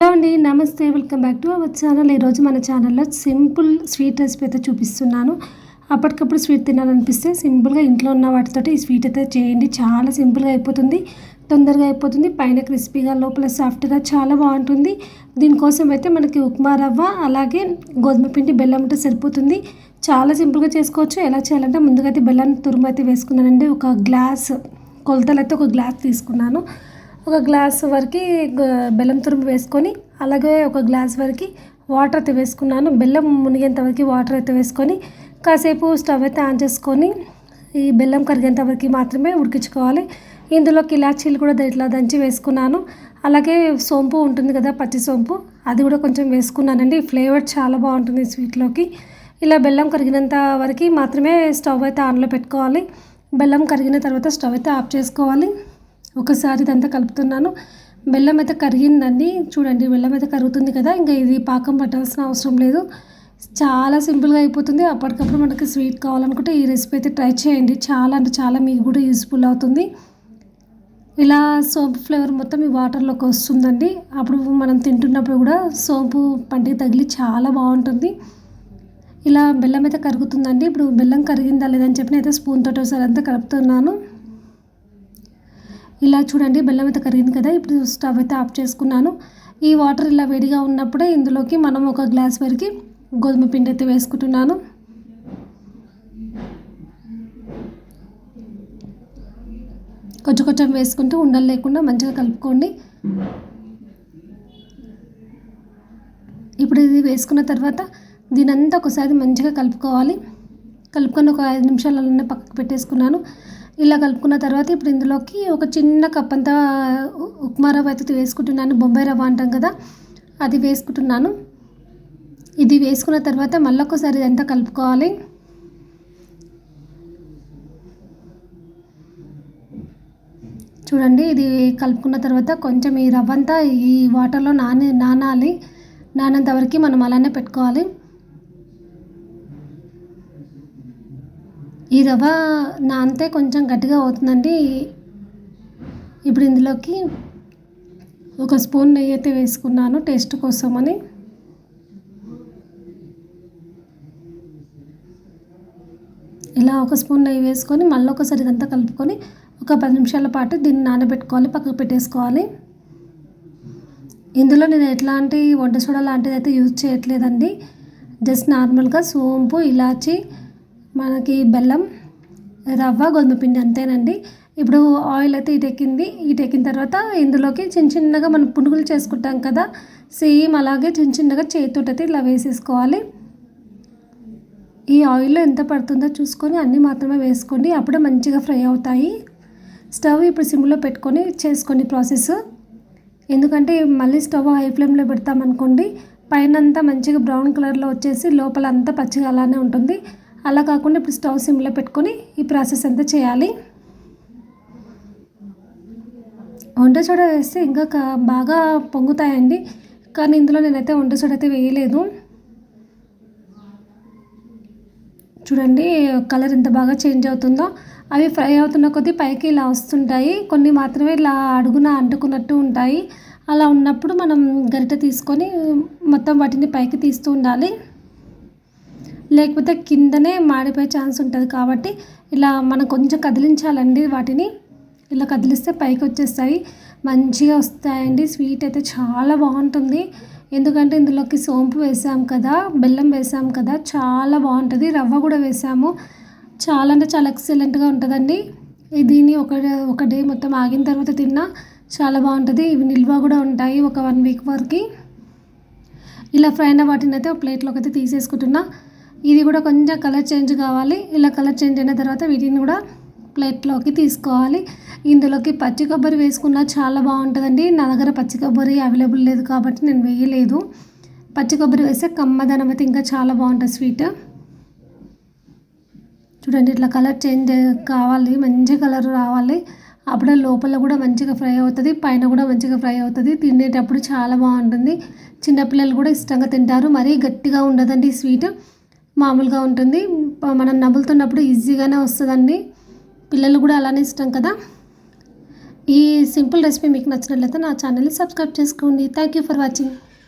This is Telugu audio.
హలో అండి నమస్తే. Welcome back to our channel. ఈరోజు మన ఛానల్లో సింపుల్ స్వీట్ రెసిపీ అయితే చూపిస్తున్నాను. అప్పటికప్పుడు స్వీట్ తినాలనిపిస్తే సింపుల్గా ఇంట్లో ఉన్న వాటితోటి ఈ స్వీట్ అయితే చేయండి. చాలా సింపుల్గా అయిపోతుంది. తొందరగా అయిపోతుంది. పైన క్రిస్పీగా లోపల సాఫ్ట్గా చాలా బాగుంటుంది. దీనికోసం అయితే మనకి ఉప్మా రవ్వ అలాగే గోధుమ పిండి బెల్లం ఉంటే సరిపోతుంది. చాలా సింపుల్గా చేసుకోవచ్చు. ఎలా చేయాలంటే ముందుగా అయితే బెల్లాన్ని తురుము అయితే వేసుకున్నానండి. ఒక గ్లాస్ కొలతలు అయితే ఒక గ్లాస్ తీసుకున్నాను. ఒక గ్లాస్ వరకు బెల్లం తురుము వేసుకొని అలాగే ఒక గ్లాస్ వరకు వాటర్ అయితే వేసుకున్నాను. బెల్లం మునిగేంత వరకు వాటర్ అయితే వేసుకొని కాసేపు స్టవ్ అయితే ఆన్ చేసుకొని ఈ బెల్లం కరిగేంత వరకు మాత్రమే ఉడికించుకోవాలి. ఇందులోకి ఇలాచీలు కూడా ఇట్లా దంచి వేసుకున్నాను. అలాగే సోంపు ఉంటుంది కదా పచ్చి సోంపు అది కూడా కొంచెం వేసుకున్నానండి. ఫ్లేవర్ చాలా బాగుంటుంది స్వీట్లోకి. ఇలా బెల్లం కరిగినంత వరకు మాత్రమే స్టవ్ అయితే ఆన్లో పెట్టుకోవాలి. బెల్లం కరిగిన తర్వాత స్టవ్ అయితే ఆఫ్ చేసుకోవాలి. ఒకసారి ఇదంతా కలుపుతున్నాను. బెల్లం అయితే కరిగిందండి. చూడండి బెల్లం అయితే కరుగుతుంది కదా ఇంకా ఇది పాకం పట్టాల్సిన అవసరం లేదు. చాలా సింపుల్గా అయిపోతుంది. అప్పటికప్పుడు మనకి స్వీట్ కావాలనుకుంటే ఈ రెసిపీ అయితే ట్రై చేయండి. చాలా అంటే చాలా మీకు కూడా యూస్ఫుల్ అవుతుంది. ఇలా సోంపు ఫ్లేవర్ మొత్తం ఈ వాటర్లోకి వస్తుందండి. అప్పుడు మనం తింటున్నప్పుడు కూడా సోంపు పంటికి తగిలి చాలా బాగుంటుంది. ఇలా బెల్లం అయితే కరుగుతుందండి. ఇప్పుడు బెల్లం కరిగిందా లేదని చెప్పి అయితే స్పూన్ తోటి ఒకసారి అంతా కలుపుతున్నాను. ఇలా చూడండి బెల్లం అయితే కరిగింది కదా ఇప్పుడు స్టవ్ అయితే ఆఫ్ చేసుకున్నాను. ఈ వాటర్ ఇలా వేడిగా ఉన్నప్పుడే ఇందులోకి మనం ఒక గ్లాస్ వరకు గోధుమ పిండి అయితే వేసుకుంటున్నాను. కొంచెం కొంచెం వేసుకుంటూ ఉండలు లేకుండా మంచిగా కలుపుకోండి. ఇప్పుడు ఇది వేసుకున్న తర్వాత దీని అంతా ఒకసారి మంచిగా కలుపుకోవాలి. కలుపుకొని ఒక ఐదు నిమిషాలలోనే పక్కకు పెట్టేసుకున్నాను. ఇలా కలుపుకున్న తర్వాత ఇప్పుడు ఇందులోకి ఒక చిన్న కప్ అంతా ఉప్మా రవ్వ అయితే వేసుకుంటున్నాను బొంబాయి రవ్వ అంటాం కదా అది వేసుకుంటున్నాను. ఇది వేసుకున్న తర్వాత మళ్ళీ ఒకసారి ఇదంతా కలుపుకోవాలి. చూడండి ఇది కలుపుకున్న తర్వాత కొంచెం ఈ రవ్వ అంతా ఈ వాటర్లో నాని నానాలి నానంత వరకు మనం అలానే పెట్టుకోవాలి. ఈ రవ్వ నానితే కొంచెం గట్టిగా అవుతుందండి. ఇప్పుడు ఇందులోకి ఒక స్పూన్ నెయ్యి అయితే వేసుకున్నాను టేస్ట్ కోసమని. ఇలా ఒక స్పూన్ నెయ్యి వేసుకొని మళ్ళీ ఒకసారి ఇదంతా కలుపుకొని ఒక పది నిమిషాల పాటు దీన్ని నానబెట్టుకోవాలి పక్కకు పెట్టేసుకోవాలి. ఇందులో నేను ఎట్లాంటి వంట సోడా లాంటిది అయితే యూజ్ చేయట్లేదండి. జస్ట్ నార్మల్గా సోంపు ఇలాచి మనకి బెల్లం రవ్వ గోధుమ పిండి అంతేనండి. ఇప్పుడు ఆయిల్ అయితే ఇటెక్కింది ఇటెక్కిన తర్వాత ఇందులోకి చిన్న చిన్నగా మనం పునుగులు చేసుకుంటాం కదా సేమ్ అలాగే చిన్న చిన్నగా చేతితోటి అయితే ఇలా వేసేసుకోవాలి. ఈ ఆయిల్లో ఎంత పడుతుందో చూసుకొని అన్నీ మాత్రమే వేసుకోండి. అప్పుడే మంచిగా ఫ్రై అవుతాయి. స్టవ్ ఇప్పుడు సిమ్లో పెట్టుకొని చేసుకోండి ప్రాసెస్. ఎందుకంటే మళ్ళీ స్టవ్ హై ఫ్లేమ్లో పెడతామనుకోండి పైన అంతా మంచిగా బ్రౌన్ కలర్లో వచ్చేసి లోపల అంతా పచ్చిగా అలానే ఉంటుంది. అలా కాకుండా ఇప్పుడు స్టవ్ సిమ్లో పెట్టుకొని ఈ ప్రాసెస్ అంతా చేయాలి. వంట సోడా వేస్తే ఇంకా బాగా పొంగుతాయండి. కానీ ఇందులో నేనైతే వంట సోడా అయితే వేయలేదు. చూడండి కలర్ ఎంత బాగా చేంజ్ అవుతుందో. అవి ఫ్రై అవుతున్న కొద్దీ పైకి ఇలా వస్తుంటాయి. కొన్ని మాత్రమే ఇలా అడుగున అంటుకున్నట్టు ఉంటాయి. అలా ఉన్నప్పుడు మనం గరిట తీసుకొని మొత్తం వాటిని పైకి తీస్తూ ఉండాలి. లేకపోతే కిందనే మాడిపోయే ఛాన్స్ ఉంటుంది కాబట్టి ఇలా మనం కొంచెం కదిలించాలండి వాటిని. ఇలా కదిలిస్తే పైకి వచ్చేస్తాయి. మంచిగా వస్తాయండి. స్వీట్ అయితే చాలా బాగుంటుంది. ఎందుకంటే ఇందులోకి సోంపు వేసాం కదా బెల్లం వేసాం కదా చాలా బాగుంటుంది. రవ్వ కూడా వేసాము. చాలా అంటే చాలా ఎక్సలెంట్గా ఉంటుందండి. దీన్ని ఒక ఒక డే మొత్తం ఆగిన తర్వాత తిన్నా చాలా బాగుంటుంది. ఇవి నిల్వ కూడా ఉంటాయి ఒక వన్ వీక్ వరకు. ఇలా ఫ్రై అయిన వాటిని అయితే ఒక ప్లేట్లోకి అయితే తీసేసుకుంటున్నా. ఇది కూడా కొంచెం కలర్ చేంజ్ కావాలి. ఇలా కలర్ చేంజ్ అయిన తర్వాత వీటిని కూడా ప్లేట్లోకి తీసుకోవాలి. ఇందులోకి పచ్చి కొబ్బరి వేసుకున్నా చాలా బాగుంటుందండి. నా దగ్గర పచ్చి కొబ్బరి అవైలబుల్ లేదు కాబట్టి నేను వేయలేదు. పచ్చి కొబ్బరి వేస్తే కమ్మదనం అయితే ఇంకా చాలా బాగుంటుంది స్వీట్ చూడండి ఇట్లా కలర్ చేంజ్ కావాలి. మంచి కలర్ రావాలి. అప్పుడే లోపల కూడా మంచిగా ఫ్రై అవుతుంది. పైన కూడా మంచిగా ఫ్రై అవుతుంది. తినేటప్పుడు చాలా బాగుంటుంది. చిన్నపిల్లలు కూడా ఇష్టంగా తింటారు. మరీ గట్టిగా ఉండదండి స్వీట్ మామూలుగా ఉంటుంది. మనం నవ్వులుతున్నప్పుడు ఈజీగానే వస్తుందండి. పిల్లలు కూడా అలానే ఇష్టం కదా. ఈ సింపుల్ రెసిపీ మీకు నచ్చినట్లయితే నా ఛానల్ని సబ్స్క్రైబ్ చేసుకోండి. Thank you for watching.